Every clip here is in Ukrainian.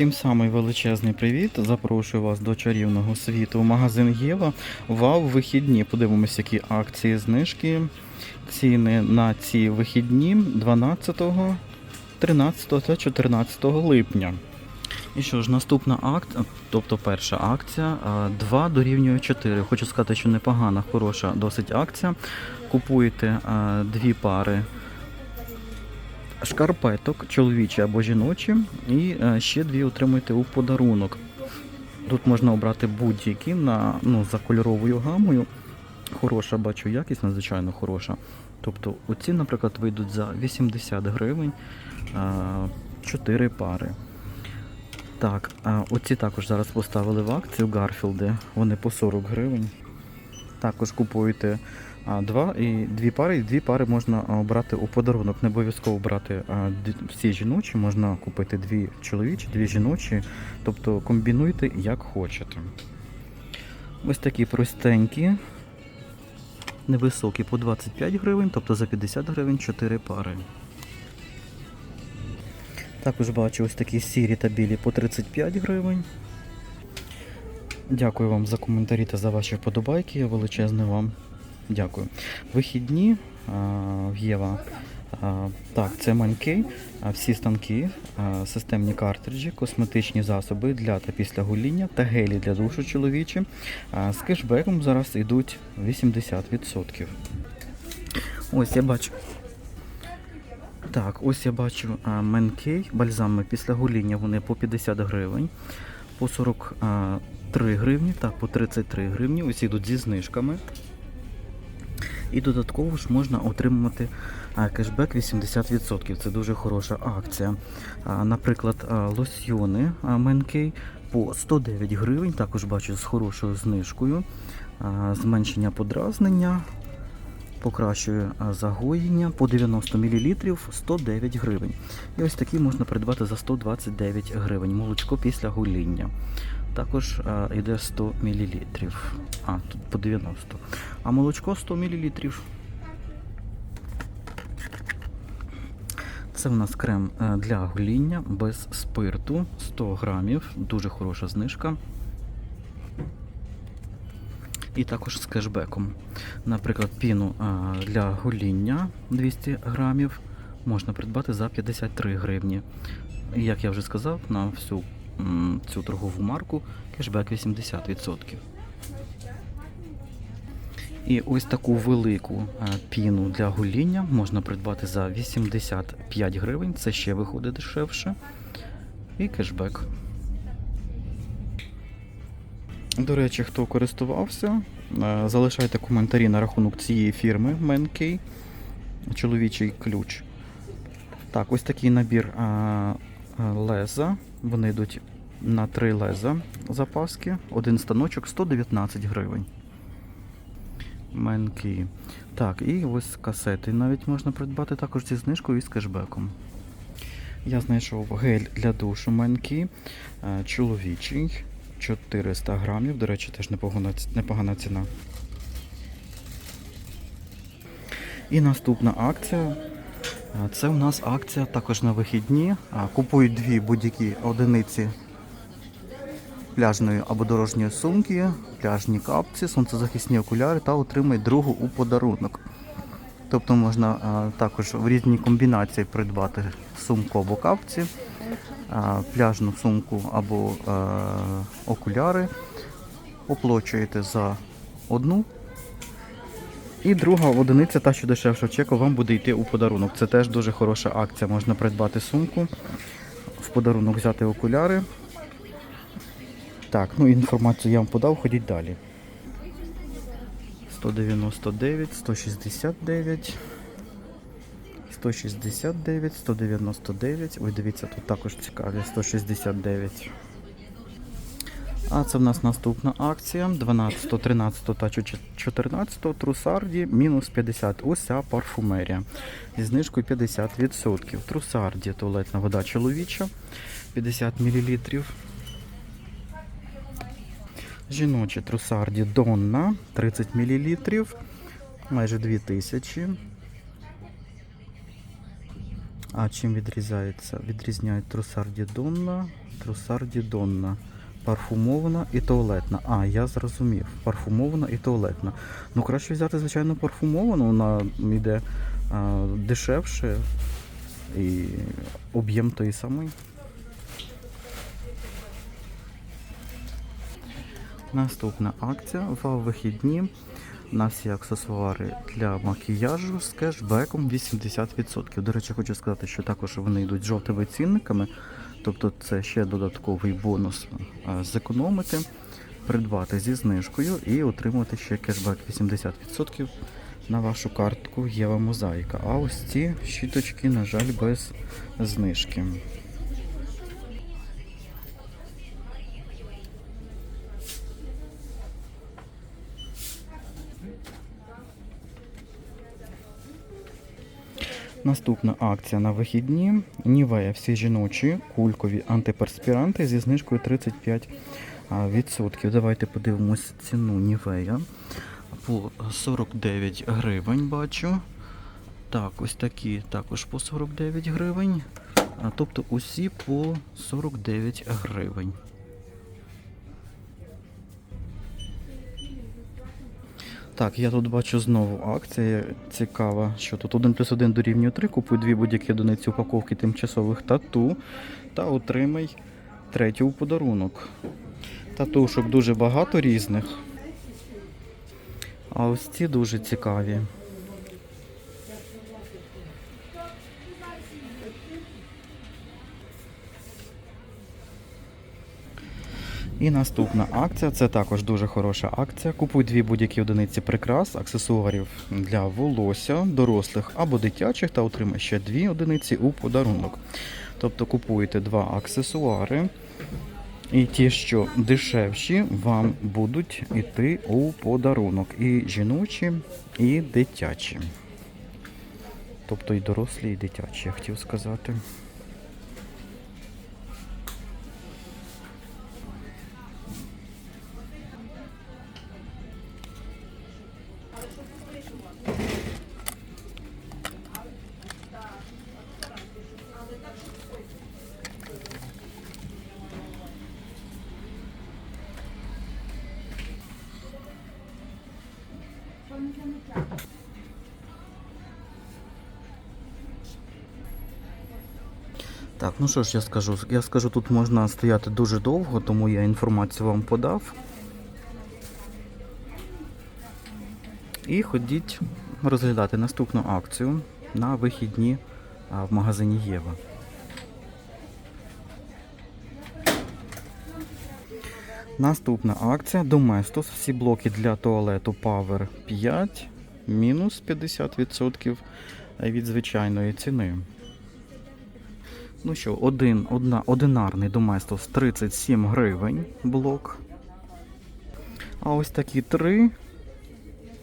Всім самий величезний привіт. Запрошую вас до чарівного світу. Магазин Єва. Вау, вихідні. Подивимось, які акції знижки. Ціни на ці вихідні 12, 13 та 14 липня. І що ж, наступна акція, тобто перша акція, 2 дорівнює 4. Хочу сказати, що непогана, хороша досить акція. Купуєте дві пари шкарпеток, чоловічі або жіночі, і е, ще дві отримуєте у подарунок. Тут можна обрати будь-які на, ну, за кольоровою гамою. Хороша, бачу, якість надзвичайно хороша. Тобто оці, наприклад, вийдуть за 80 гривень 4 пари. Так, оці також зараз поставили в акцію Гарфілди. Вони по 40 гривень. Також купуєте два і дві пари, і дві пари можна а, обрати у подарунок. Не обов'язково брати всі жіночі, можна купити дві чоловічі, дві жіночі. Тобто комбінуйте як хочете. Ось такі простенькі, невисокі по 25 гривень, тобто за 50 гривень 4 пари. Також бачу ось такі сірі та білі по 35 гривень. Дякую вам за коментарі та за ваші вподобайки. Величезне вам дякую. Вихідні в Єва. Так, це манькей, а, всі станки, системні картриджі, косметичні засоби для та після гоління та гелі для душу чоловічі. З кешбеком зараз йдуть 80%. Ось я бачу. Так, ось я бачу а, Менкей, бальзами після гоління вони по 50 гривень, по 43 гривні, так, по 33 гривні, ось йдуть зі знижками. І додатково ж можна отримати кешбек 80%. Це дуже хороша акція. Наприклад, лосьйони Менкей по 109 гривень, також бачу з хорошою знижкою. Зменшення подразнення, покращує загоєння по 90 мл 109 гривень. І ось такі можна придбати за 129 гривень. Молочко після гоління. Також а, йде 100 мл. А, тут по 90. А молочко 100 мл. Це в нас крем е, для гоління без спирту 100 грамів. Дуже хороша знижка. І також з кешбеком. Наприклад, піну для гоління 200 грамів можна придбати за 53 гривні. Як я вже сказав, на всю цю торгову марку кешбек 80%. І ось таку велику піну для гоління можна придбати за 85 гривень. Це ще виходить дешевше. І кешбек. До речі, хто користувався, е, залишайте коментарі на рахунок цієї фірми Menkey, чоловічий ключ. Так, ось такий набір а, а, леза. Вони йдуть на три леза запаски. Один станочок 119 гривень. Менкі. Так, і ось касети навіть можна придбати також зі знижкою і з кешбеком. Я знайшов гель для душу Менкі, е, чоловічий. 400 грамів, до речі, теж непогана, непогана ціна. І наступна акція. Це у нас акція також на вихідні. А, Купують дві будь-які одиниці пляжної або дорожньої сумки, пляжні капці, сонцезахисні окуляри та отримують другу у подарунок. Тобто можна а, також в різні комбінації придбати сумку або капці, а, пляжну сумку або е, окуляри. Оплачуєте за одну. І друга одиниця, та що дешевшого чеку, вам буде йти у подарунок. Це теж дуже хороша акція. Можна придбати сумку, в подарунок взяти окуляри. Так, ну інформацію я вам подав, ходіть далі. 199, 169, 169, 199. Ой, дивіться, тут також цікаві 169. А це в нас наступна акція 12, 13 та 14 трусарді мінус 50. Ось ця парфумерія. Зі знижкою 50%. Трусарді туалетна вода чоловіча 50 мл. Жіночі трусарді Донна 30 мл. Майже 2000. А чим відрізняється? Відрізняють трусарді Донна, трусарді Донна. Парфумована і туалетна. А, я зрозумів. Парфумована і туалетна. Ну, краще взяти, звичайно, парфумовану, вона йде а, дешевше і об'єм той самий. Наступна акція в вихідні на всі аксесуари для макіяжу з кешбеком 80%. До речі, хочу сказати, що також вони йдуть з жовтими цінниками, тобто це ще додатковий бонус зекономити, придбати зі знижкою і отримати ще кешбек 80% на вашу картку Єва Мозаїка. А ось ці щіточки, на жаль, без знижки. Наступна акція на вихідні. Нівея всі жіночі кулькові антиперспіранти зі знижкою 35%. Давайте подивимось ціну Нівея. По 49 гривень бачу. Так, ось такі також по 49 гривень. Тобто усі по 49 гривень. Так, я тут бачу знову акція цікава, що тут 1 плюс 1 дорівнює 3, купуй дві будь-які одиниці упаковки тимчасових тату та отримай третю у подарунок. Татушок дуже багато різних. А ось ці дуже цікаві. І наступна акція це також дуже хороша акція. Купуй дві будь-які одиниці прикрас, аксесуарів для волосся, дорослих або дитячих, та отримай ще дві одиниці у подарунок. Тобто купуєте два аксесуари, і ті, що дешевші, вам будуть йти у подарунок. І жіночі, і дитячі. Тобто і дорослі, і дитячі, я хотів сказати. Так, ну що ж я скажу? Я скажу, тут можна стояти дуже довго, тому я інформацію вам подав. І ходіть розглядати наступну акцію на вихідні в магазині Єва. Наступна акція Domestos. Всі блоки для туалету Power 5 мінус 50% від звичайної ціни. Ну що, один, одна, одинарний Доместос 37 гривень блок. А ось такі три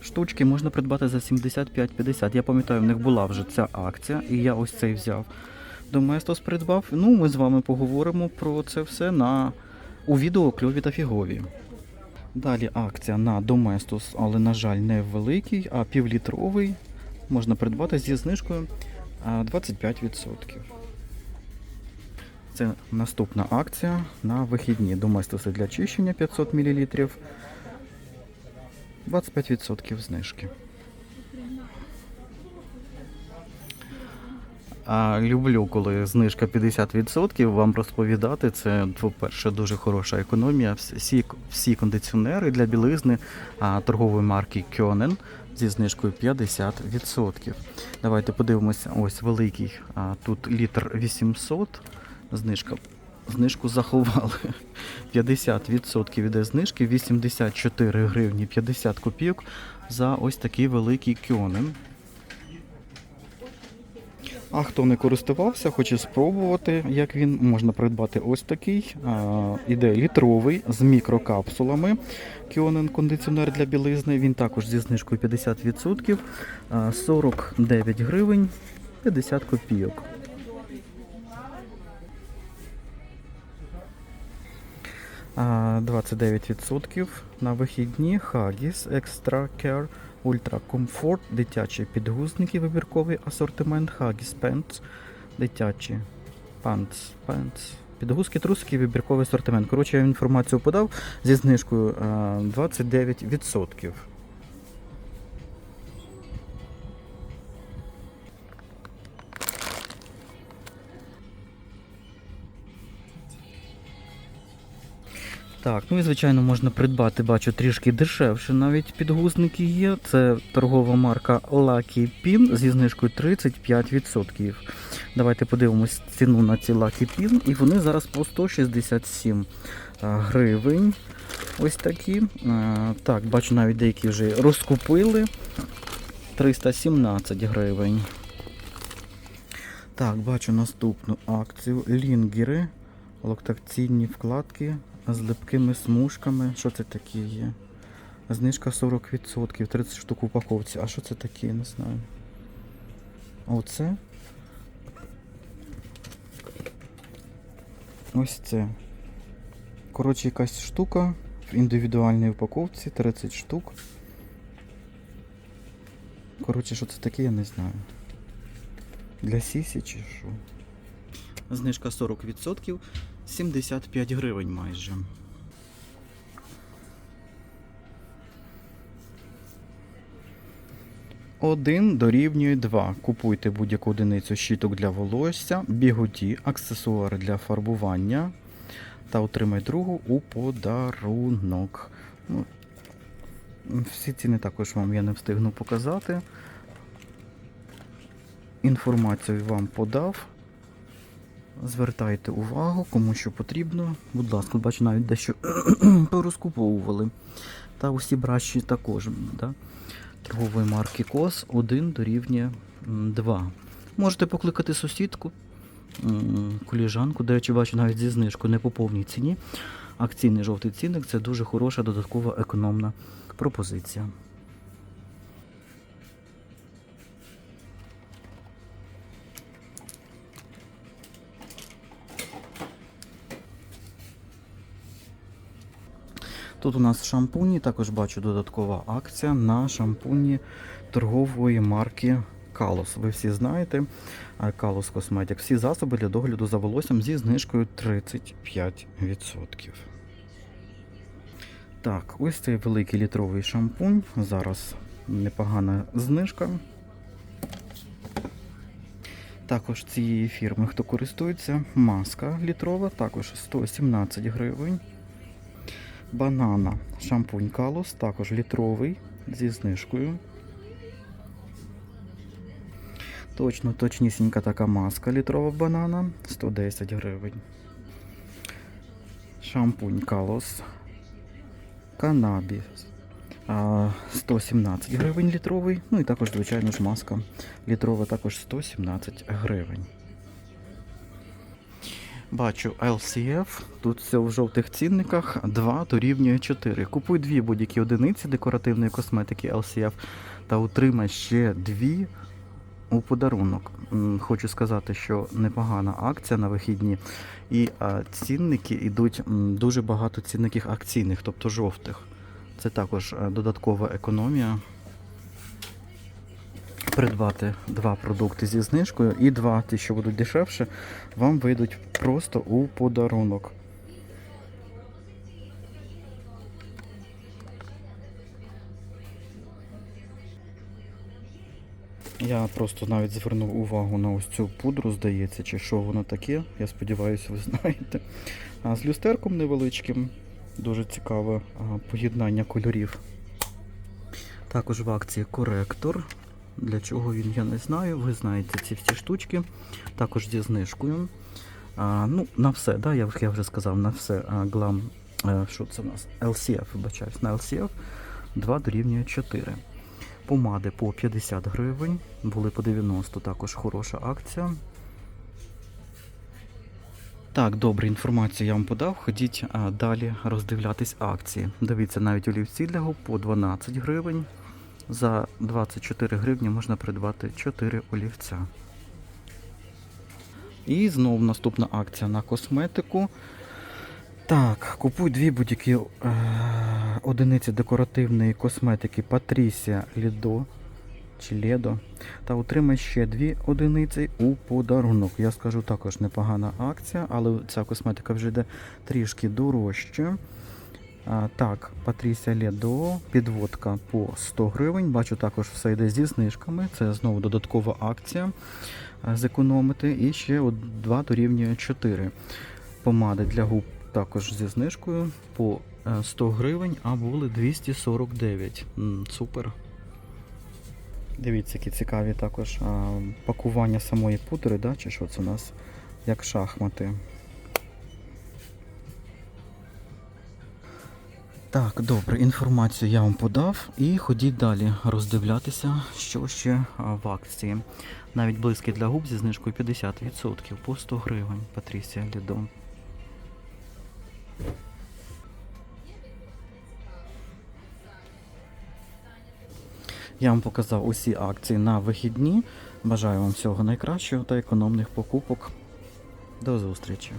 штучки можна придбати за 75-50. Я пам'ятаю, в них була вже ця акція, і я ось цей взяв. Доместос придбав. Ну, ми з вами поговоримо про це все на, у відео кльові та фігові. Далі акція на Доместос, але, на жаль, не великий, а півлітровий. Можна придбати зі знижкою 25%. Це наступна акція на вихідні. Доместоси для чищення 500 мл. 25% знижки. А люблю, коли знижка 50%, вам розповідати. Це, по-перше, дуже хороша економія. Всі, всі кондиціонери для білизни торгової марки Кьонен зі знижкою 50%. Давайте подивимося, ось великий. А, тут літр 800. Знижка. Знижку заховали. 50% іде знижки, 84 гривні 50 копійок за ось такий великий кьонен. А хто не користувався, хоче спробувати, як він можна придбати ось такий. Іде літровий з мікрокапсулами. Кіонен кондиціонер для білизни. Він також зі знижкою 50%. 49 гривень 50 копійок. А, 29% на вихідні Huggies Extra Care Ultra комфорт, дитячі підгузники, вибірковий асортимент Huggies Pants Дитячі. Панц. Pants, Підгузки, трусики, вибірковий асортимент. Коротше, я інформацію подав зі знижкою е, 29%. Так, ну і звичайно можна придбати, бачу, трішки дешевше навіть підгузники є. Це торгова марка Lucky Pin зі знижкою 35%. Давайте подивимось ціну на ці Lucky Pin. І вони зараз по 167 гривень. Ось такі. Так, бачу, навіть деякі вже розкупили. 317 гривень. Так, бачу наступну акцію. Лінгери. Локтаційні вкладки з липкими смужками. Що це таке є? Знижка 40%, 30 штук в упаковці. А що це таке, не знаю. Оце. Ось це. Коротше, якась штука в індивідуальній упаковці, 30 штук. Коротше, що це таке, я не знаю. Для сісі чи що? Знижка 40%, 75 гривень майже. Один дорівнює 2. Купуйте будь-яку одиницю щіток для волосся, бігуді, аксесуари для фарбування та отримай другу у подарунок. Ну, всі ціни також вам я не встигну показати. Інформацію вам подав. Звертайте увагу, кому що потрібно. Будь ласка, бачу, навіть дещо порозкуповували. Та усі браші також. Да? Торгової марки КОС 1 дорівнює 2. Можете покликати сусідку, коліжанку, до речі, бачу навіть зі знижкою не по повній ціні. Акційний жовтий цінник це дуже хороша додаткова економна пропозиція. Тут у нас шампуні, також бачу додаткова акція на шампуні торгової марки Kalos. Ви всі знаєте, а, Kalos Cosmetics. Всі засоби для догляду за волоссям зі знижкою 35%. Так, ось цей великий літровий шампунь. Зараз непогана знижка. Також цієї фірми, хто користується, маска літрова, також 117 гривень. Банана шампунь Калос, також літровий зі знижкою. Точно, точнісінька така маска літрова банана 110 гривень. Шампунь Калос. Канабіс. а, 117 гривень літровий. Ну і також, звичайно ж, маска літрова, також 117 гривень. Бачу LCF, тут все в жовтих цінниках 2 дорівнює 4. Купуй дві будь-які одиниці декоративної косметики LCF та отримай ще дві у подарунок. Хочу сказати, що непогана акція на вихідні. І цінники йдуть дуже багато цінників акційних, тобто жовтих. Це також е, додаткова економія. Придбати два продукти зі знижкою і два, ті, що будуть дешевше, вам вийдуть просто у подарунок. Я просто навіть звернув увагу на ось цю пудру, здається, чи що воно таке. Я сподіваюся, ви знаєте. А з люстерком невеличким. Дуже цікаве поєднання кольорів. Також в акції коректор. Для чого він, я не знаю. Ви знаєте ці всі штучки. Також зі знижкою. А, ну, на все, да, я, я вже сказав, на все. Глам, що це у нас? LCF, вибачаюсь, на LCF 2 дорівнює 4. Помади по 50 гривень, були по 90, також хороша акція. Так, добре, інформацію я вам подав. Ходіть а, далі роздивлятись акції. Дивіться, навіть олівці для губ по 12 гривень. За 24 гривні можна придбати 4 олівця. І знову наступна акція на косметику. Так, купуй дві будь-які е, одиниці декоративної косметики Patricia Lido чи Ледо. Та отримай ще дві одиниці у подарунок. Я скажу також непогана акція, але ця косметика вже йде трішки дорожче. Так, Патрісія Ледо, підводка по 100 гривень. Бачу, також все йде зі знижками. Це знову додаткова акція зекономити. І ще от 2 дорівнює 4. Помади для губ також зі знижкою по е, 100 гривень, а були 249. М, Супер. Дивіться, які цікаві також а, пакування самої пудри, да, чи що це у нас, як шахмати. Так, добре, інформацію я вам подав і ходіть далі роздивлятися, що ще в акції. Навіть близькі для губ зі знижкою 50% по 100 гривень. Патрісія Лідо. Я вам показав усі акції на вихідні. Бажаю вам всього найкращого та економних покупок. До зустрічі!